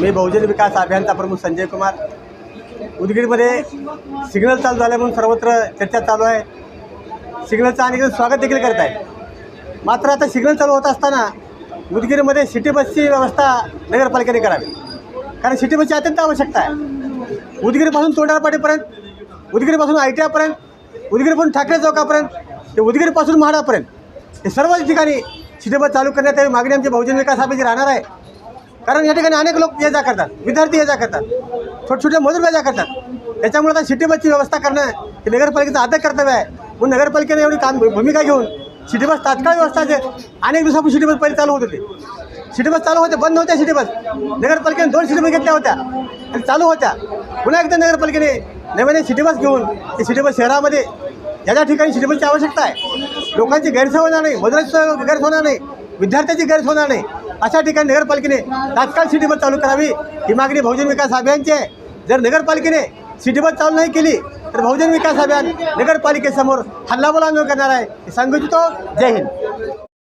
मी बहुजन विकास अभियानचा प्रमुख संजय कुमार. उदगीरमध्ये सिग्नल चालू झाल्या म्हणून सर्वत्र चर्चा चालू आहे. सिग्नलचं आणि स्वागत देखील करत आहे मात्र आता सिग्नल चालू होत असताना उदगीरमध्ये सिटी बसची व्यवस्था नगरपालिकेने करावी. कारण सिटी बसची अत्यंत आवश्यकता आहे. उदगीरपासून तोंडारपाटीपर्यंत उदगीरपासून आय टी आयपर्यंत उदगीरपासून ठाकरे चौकापर्यंत ते उदगीरपासून म्हाडापर्यंत हे सर्व ठिकाणी सिटी बस चालू करण्यात यावी. मागणी आमची बहुजन विकास अभियान राहणार आहे. कारण या ठिकाणी अनेक लोक ये जा करतात. विद्यार्थी ये जा करतात. छोटे छोटे मजूर ये जा करतात. त्याच्यामुळे आता सिटी बसची व्यवस्था करणं हे नगरपालिकेचं आद्य कर्तव्य आहे. म्हणून नगरपालिकेने एवढी काम भूमिका घेऊन सिटी बस तात्काळ व्यवस्था अनेक दिवसापूर्वी सिटी बस पहिले चालू होत होते. सिटी बस चालू होते बंद होत्या सिटी बस नगरपालिकेने दोन सिटी बस घेतल्या होत्या. आणि चालू होत्या. पुन्हा एकदा नगरपालिकेने नव्याने सिटी बस घेऊन ते सिटी बस शहरामध्ये ज्या ज्या ठिकाणी सिटी बसची आवश्यकता आहे लोकांची गैरसोय होणार नाही मजुराची गैरसोय होणार नाही विद्यार्थ्याची गैरसोय होणार नाही. अशा ठिकाणी नगरपालिकेने तात्काळ सिटी बस चालू करावी. ही मागणी बहुजन विकास अभियानची आहे. जर नगरपालिकेने सिटी बस चालू नाही केली तर बहुजन विकास अभियान नगरपालिकेसमोर हल्लाबोल आंदोलन करणार आहे. हे सांगू इच्छितो. जय हिंद.